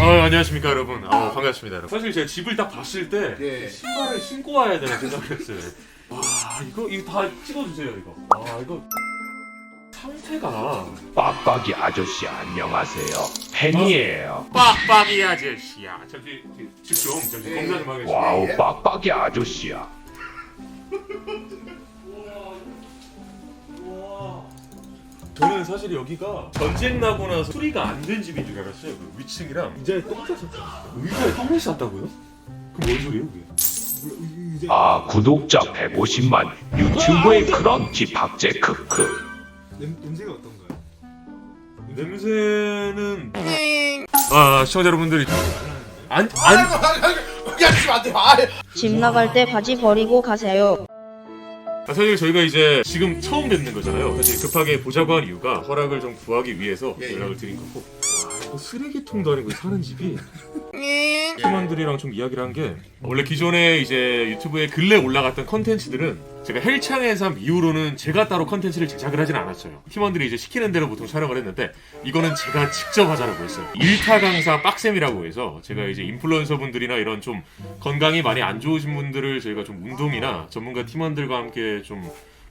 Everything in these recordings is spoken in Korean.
아 안녕하십니까 여러분. 아 반갑습니다 여러분. 사실 제가 집을 딱 봤을 때 예. 신발을 신고 와야 되는 생각을 했어요. 와 이거 이거 다 찍어주세요 이거. 와 이거 상태가 빡빡이 아저씨 안녕하세요. 팬이에요. 빡빡이 아저씨야. 저기 집좀 저기 예. 검사 좀 하겠습니다. 와우 예. 빡빡이 아저씨야. 저는 사실 여기가 전쟁 나고 나서 수리가 안 된 집인 줄 알았어요. 그 위층이랑 의자에 똥 싸셨잖아요. 의자에 똥을 쌌다고요? 그뭔 소리예요 그게? 아 구독자 150만 유튜브의 크런치 박제 크크. 냄, 냄새가 어떤가요? 냄새는 아 시청자 여러분들이 안안 아이고 야 지금 안돼 아집 나갈 때 바지 버리고 가세요. 아, 사실 저희가 이제 지금 처음 뵙는 거잖아요. 사실 급하게 보자고 한 이유가 허락을 좀 구하기 위해서 예, 예. 연락을 드린 거고. 와, 이거 쓰레기통도 아니고 사는 집이 팀원들이랑 좀 이야기를 한 게 원래 기존에 이제 유튜브에 근래 올라갔던 컨텐츠들은 제가 헬창의 삶 이후로는 제가 따로 컨텐츠를 제작을 하진 않았어요. 팀원들이 이제 시키는 대로 보통 촬영을 했는데 이거는 제가 직접 하자라고 했어요. 일타 강사 빡셈이라고 해서 제가 이제 인플루언서 분들이나 이런 좀 건강이 많이 안 좋으신 분들을 저희가 좀 운동이나 전문가 팀원들과 함께 좀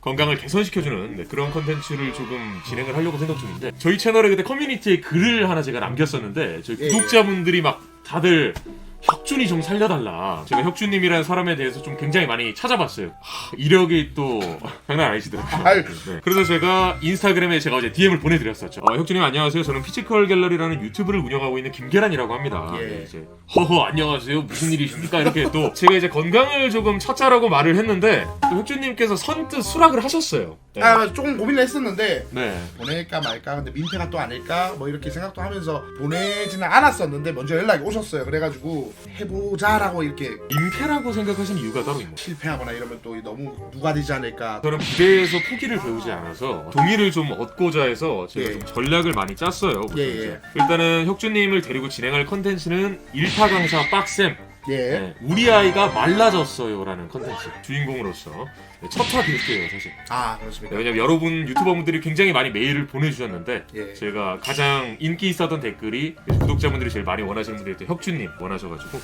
건강을 개선시켜주는 네, 그런 컨텐츠를 조금 진행을 하려고 생각 중인데 저희 채널에 그때 커뮤니티에 글을 하나 제가 남겼었는데 저희 예, 예. 구독자분들이 막 다들 혁준이 좀 살려달라. 제가 혁준님이라는 사람에 대해서 좀 굉장히 많이 찾아봤어요. 하, 이력이 또 장난 아니시더라고요. 아유. 네. 그래서 제가 인스타그램에 제가 어제 DM을 보내드렸었죠. 어, 혁준님 안녕하세요. 저는 피지컬 갤러리라는 유튜브를 운영하고 있는 김계란이라고 합니다. 예. 네, 이제 허허 안녕하세요. 무슨 일이십니까? 이렇게 또 제가 이제 건강을 조금 찾자라고 말을 했는데 또 혁준님께서 선뜻 수락을 하셨어요. 네. 아 조금 고민을 했었는데 네. 보낼까 말까 근데 민폐가 또 아닐까 뭐 이렇게 생각도 하면서 보내지는 않았었는데 먼저 연락이 오셨어요 그래가지고 해보자라고 이렇게 민폐라고 생각하신 이유가 따로 있나요? 실패하거나 이러면 또 너무 누가 되지 않을까 저는 부대에서 포기를 배우지 않아서 동의를 좀 얻고자 해서 제가 예. 좀 전략을 많이 짰어요. 예, 이제. 예. 일단은 혁주님을 데리고 진행할 컨텐츠는 일타 강사 빡셈 예 네, 우리 아이가 말라졌어요라는 컨텐츠 주인공으로서 네, 첫화 게스트예요 사실. 아 네, 그렇습니까 왜냐면 여러분 유튜버분들이 굉장히 많이 메일을 보내주셨는데 예. 제가 가장 인기 있었던 댓글이 구독자분들이 제일 많이 원하시는 분들이 또 혁주님 원하셔가지고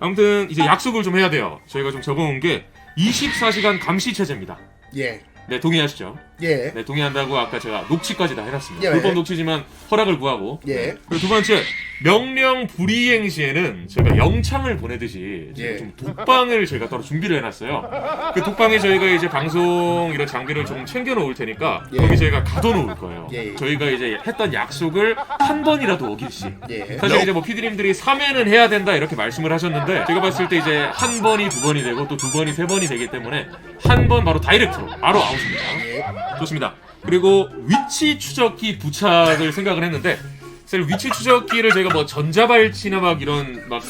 아무튼 이제 약속을 좀 해야 돼요. 저희가 좀 적어온 게 24시간 감시 체제입니다. 예 네 동의하시죠? 예. 네 동의한다고 아까 제가 녹취까지 다 해놨습니다. 예. 불법 녹취지만 허락을 구하고. 예. 그리고 두 번째 명령 불이행 시에는 저희가 영창을 보내듯이 예. 좀 독방을 저희가 따로 준비를 해놨어요. 그 독방에 저희가 이제 방송 이런 장비를 좀 챙겨 놓을 테니까 예. 거기 저희가 가둬놓을 거예요. 예. 저희가 이제 했던 약속을 한 번이라도 어길 시. 예. 사실 이제 뭐 피디님들이 3회는 해야 된다 이렇게 말씀을 하셨는데 제가 봤을 때 이제 한 번이 두 번이 되고 또 두 번이 세 번이 되기 때문에 한 번 바로 다이렉트로 바로 아웃입니다. 예. 좋습니다. 그리고 위치 추적기 부착을 생각을 했는데 사실 위치 추적기를 저희가 뭐 전자발찌나 막 이런 막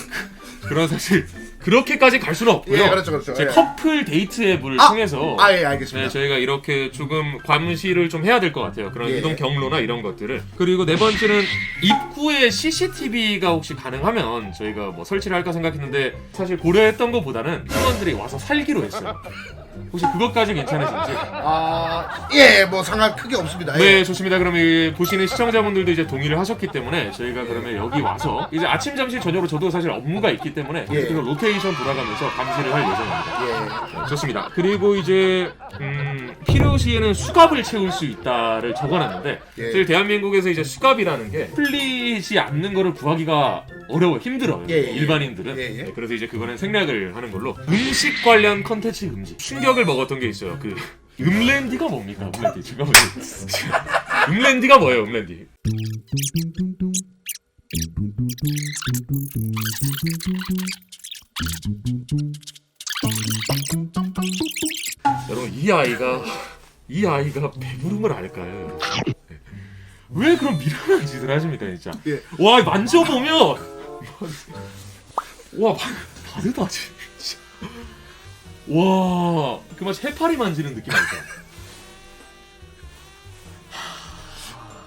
그런 사실 그렇게까지 갈 수는 없고요. 예, 그렇죠, 그렇죠. 제 예. 커플 데이트 앱을 아! 통해서 아예 네, 알겠습니다 저희가 이렇게 조금 감시를 좀 해야 될 것 같아요. 그런 예. 이동 경로나 이런 것들을. 그리고 네 번째는 입구에 CCTV가 혹시 가능하면 저희가 뭐 설치를 할까 생각했는데 사실 고려했던 것보다는 팀원들이 와서 살기로 했어요. 혹시 그것까지 괜찮으신지? 아 예 뭐 상관 크게 없습니다 예. 네, 좋습니다. 그러면 이 보시는 시청자분들도 이제 동의를 하셨기 때문에 저희가 그러면 여기 와서 이제 아침, 점심, 저녁으로 저도 사실 업무가 있기 때문에 예. 그리고 로테이션 돌아가면서 감시를 할 예정입니다. 예. 네, 좋습니다. 그리고 이제 음, 필요시에는 수갑을 채울 수 있다를 적어놨는데 예. 사실 대한민국에서 이제 수갑이라는 게 풀리지 않는 거를 구하기가 어려워요. 힘들어요. 예, 예. 일반인들은. 예, 예. 네, 그래서 이제 그거는 생략을 하는 걸로 음식 관련 컨텐츠 금지. 충격 을 먹었던 게 있어요. 그 음랜디가 뭡니까? 음랜디. 제가 보기 음랜디가 뭐예요? 음랜디. 여러분 이 아이가 이 아이가 배부름을 알까요? 네. 왜 그런 미련한 짓을 하십니까 진짜? 예. 와 만져보면 와 바, 다르다 진짜. 와 그 마치 해파리 만지는 느낌 알죠?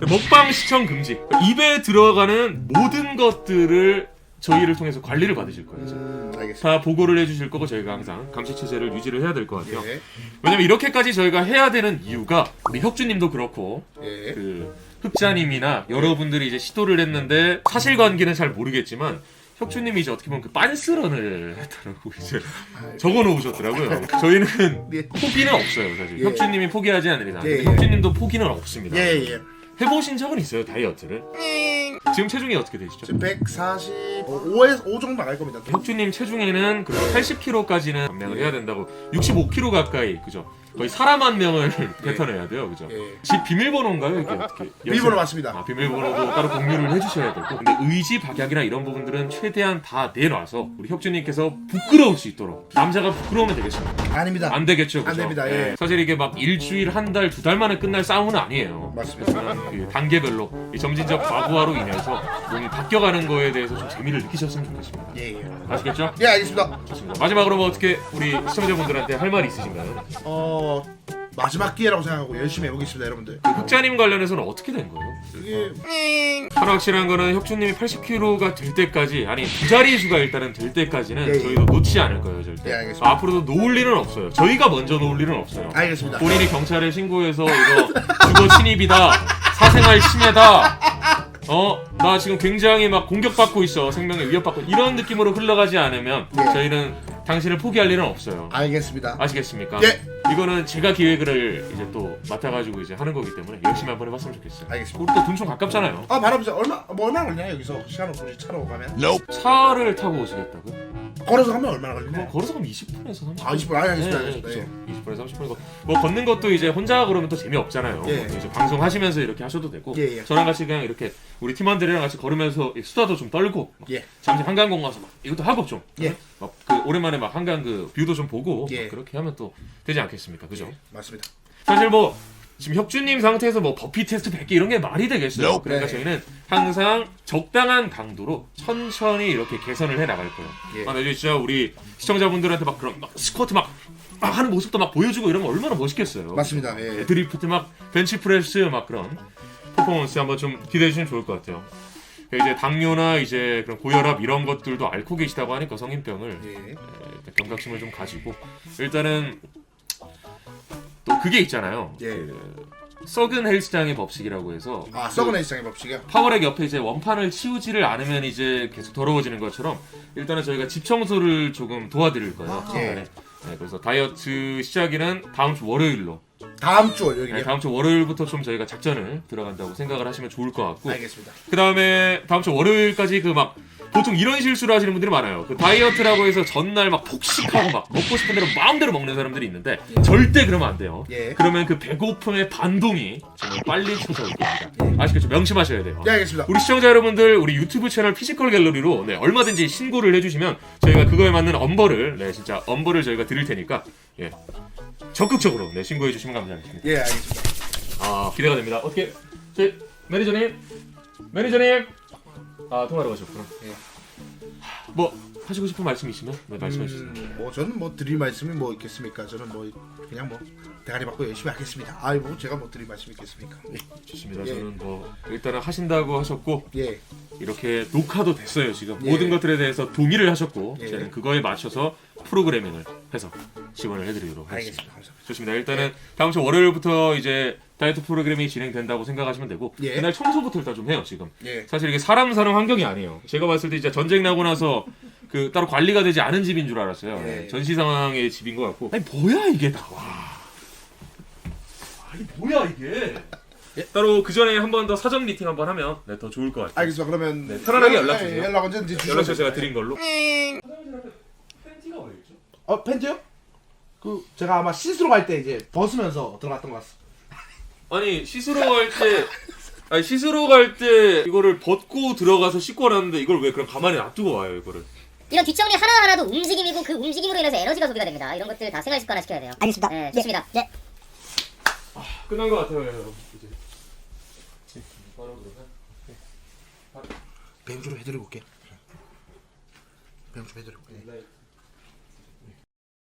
먹방 시청 금지. 입에 들어가는 모든 것들을 저희를 통해서 관리를 받으실 거예요. 이제. 음, 알겠습니다 다 보고를 해주실 거고 저희가 항상 감시 체제를 유지를 해야 될 것 같아요. 예. 왜냐면 이렇게까지 저희가 해야 되는 이유가 우리 혁주님도 그렇고 예. 그 흑자님이나 여러분들이 이제 시도를 했는데 사실관계는 잘 모르겠지만 혁주님이 이제 어떻게 보면 그 빤스런을 했다라고 이제 적어 놓으셨더라고요. 저희는 예. 포기는 없어요, 사실. 예. 혁주님이 포기하지 않으리다. 예, 예. 혁주님도 포기는 없습니다. 예, 예. 해보신 적은 있어요, 다이어트를? 지금 체중이 어떻게 되시죠? 지 금 145에서 5 정도 나갈 겁니다. 혁주님 체중에는 80kg까지는 감량을 해야 된다고 65kg 가까이 그죠? 거의 사람 한 명을 뱉어내야 돼요, 그죠? 예. 집 비밀번호인가요, 이게 어떻게? 비밀번호 맞습니다. 아, 비밀번호도 따로 공유를 해주셔야 되고 근데 의지 박약이나 이런 부분들은 최대한 다 내놔서 우리 혁주님께서 부끄러울 수 있도록 남자가 부끄러우면 되겠습니까? 아닙니다. 안 되겠죠, 안 그죠? 됩니다, 예. 사실 이게 막 일주일, 한 달, 두 달 만에 끝날 싸움은 아니에요. 맞습니다. 하지만 그 단계별로 이 점진적 과부하로 인해서 몸이 바뀌어가는 거에 대해서 좀 재미 를 느끼셨으면 좋겠습니다. 예, 예. 아시겠죠? 예, 알겠습니다. 좋습니다. 마지막으로 뭐 어떻게 우리 시청자분들한테 할 말이 있으신가요? 어, 마지막 기회라고 생각하고 열심히 해보겠습니다, 여러분들. 그 흑자님 관련해서는 어떻게 된 거예요? 이게 하나 확실한 거는 혁준님이 80kg가 될 때까지 아니 두 자리 수가 일단은 될 때까지는 예, 예. 저희도 놓지 않을 거예요 절대. 예, 알겠습니다. 앞으로도 놓을 일은 없어요. 저희가 먼저 놓을 일은 없어요. 알겠습니다. 본인이 경찰에 신고해서 이거 주거 침입이다, 사생활 침해다. 어, 나 지금 굉장히 막 공격받고 있어, 생명에 위협받고 이런 느낌으로 흘러가지 않으면 예. 저희는 당신을 포기할 일은 없어요. 알겠습니다. 아시겠습니까? 예. 이거는 제가 기획을 이제 또 맡아가지고 이제 하는 거기 때문에 열심히 한번 해봤으면 좋겠어요. 알겠습니다. 우리 또 둔촌 가깝잖아요. 아, 바로 보자. 얼마 뭐 얼마 걸리냐 여기서 시간을 굳이 차로 가면? 차를 타고 오시겠다고요? 걸어서 가면 얼마나 뭐 걸리냐? 걸어서 가면 20분에서 30분. 아, 20분. 아, 알겠습니다. 네, 알겠습니다. 그렇죠. 예. 20분에서 30분이고 뭐 걷는 것도 이제 혼자 그러면 또 재미없잖아요. 예. 이제 방송 하시면서 이렇게 하셔도 되고 예, 예. 저랑 같이 그냥 이렇게 우리 팀원들이랑 같이 걸으면서 수다도 좀 떨고 막 예. 잠시 한강공 가서 막 이것도 하고 좀. 예. 막 그 오랜만에 막 한강 그 뷰도 좀 보고 예. 막 그렇게 하면 또 되지 않겠습니까? 그죠? 예, 맞습니다. 사실 뭐 지금 혁준님 상태에서 뭐 버피 테스트 100개 이런 게 말이 되겠어요. 그러니까 네. 저희는 항상 적당한 강도로 천천히 이렇게 개선을 해 나갈 거예요. 예. 아, 나 진짜 우리 시청자분들한테 막 그런 막 스쿼트 막, 막 하는 모습도 막 보여주고 이런 거 얼마나 멋있겠어요. 맞습니다. 예. 네, 드리프트 막 벤치프레스 막 그런 퍼포먼스 한번 좀 기대해 주시면 좋을 것 같아요. 이제 당뇨나 이제 그런 고혈압 이런 것들도 앓고 계시다고 하니까 성인병을 예. 에, 일단 경각심을 좀 가지고 일단은 또 그게 있잖아요. 예. 그 썩은 헬스장의 법칙이라고 해서 아, 그 썩은 애시장의 법칙이요? 파워렉 옆에 이제 원판을 치우지를 않으면 이제 계속 더러워지는 것처럼 일단은 저희가 집 청소를 조금 도와드릴 거예요. 예. 중간에. 네, 그래서 다이어트 시작일은 다음 주 월요일로 다음 주 월요일이요? 네, 다음 주 월요일부터 좀 저희가 작전을 들어간다고 생각을 하시면 좋을 것 같고 알겠습니다. 그 다음에 다음 주 월요일까지 그 막 보통 이런 실수를 하시는 분들이 많아요. 그 다이어트라고 해서 전날 막 폭식하고 막 먹고 싶은 대로 마음대로 먹는 사람들이 있는데 절대 그러면 안 돼요. 예. 그러면 그 배고픔의 반동이 정말 빨리 찾아올 겁니다. 아시겠죠? 명심하셔야 돼요. 예, 알겠습니다. 우리 시청자 여러분들 우리 유튜브 채널 피지컬 갤러리로 네, 얼마든지 신고를 해주시면 저희가 그거에 맞는 엄벌을 네 진짜 엄벌을 저희가 드릴 테니까 예 적극적으로 네 신고해 주시면 감사하겠습니다. 예, 알겠습니다. 아 기대가 됩니다. 어떻게 저희 매니저님 매니저님 아 통화로 가셨구나. 예. 뭐 하시고 싶은 말씀 있으면 네 말씀해 주세요. 음, 뭐 저는 뭐 드릴 말씀이 뭐 있겠습니까? 저는 뭐 그냥 뭐 대가리 받고 열심히 하겠습니다. 아이 뭐 제가 뭐 드릴 말씀이 있겠습니까? 좋습니다. 예. 저는 뭐 일단은 하신다고 하셨고 예, 이렇게 녹화도 됐어요 지금 예. 모든 것들에 대해서 동의를 하셨고 예. 저는 그거에 맞춰서 프로그래밍을 해서 지원을 해드리도록 하겠습니다. 알겠습니다. 감사합니다. 좋습니다. 일단은 다음 주 월요일부터 이제 다이어트 프로그램이 진행된다고 생각하시면 되고 예. 그날 청소부터 일단 좀 해요 지금. 예, 사실 이게 사람 사는 환경이 아니에요. 제가 봤을 때 진짜 전쟁 나고 나서 그 따로 관리가 되지 않은 집인 줄 알았어요. 예. 네, 전시 상황의 집인 것 같고. 아니 뭐야 이게 다 와. 아니 뭐야 이게. 따로 그 전에 한 번 더 사전 미팅 한 번 하면 네, 더 좋을 것 같아요. 알겠습니다. 그러면 네, 편안하게 연락 예, 주세요. 연락 언제든지 주셔도 연락처 제가. 드린 걸로. 어 팬티요? 그 제가 아마 씻으러 갈 때 이제 벗으면서 들어갔던 것 같습니다. 아니 씻으러 갈 때. 아니 씻으러 갈 때 이거를 벗고 들어가서 씻고 왔는데 이걸 왜 그냥 가만히 놔두고 와요 이거를 이런 뒷정리 하나하나도 움직임이고 그 움직임으로 인해서 에너지가 소비가 됩니다. 이런 것들 다 생활 습관화 시켜야 돼요. 알겠습니다. 네, 좋습니다. 네. 끝난 것 같아요 여러분 이제 네, 바로 그러면 배우 좀 해드리고 올게. 배우 좀 해드리고. 올게.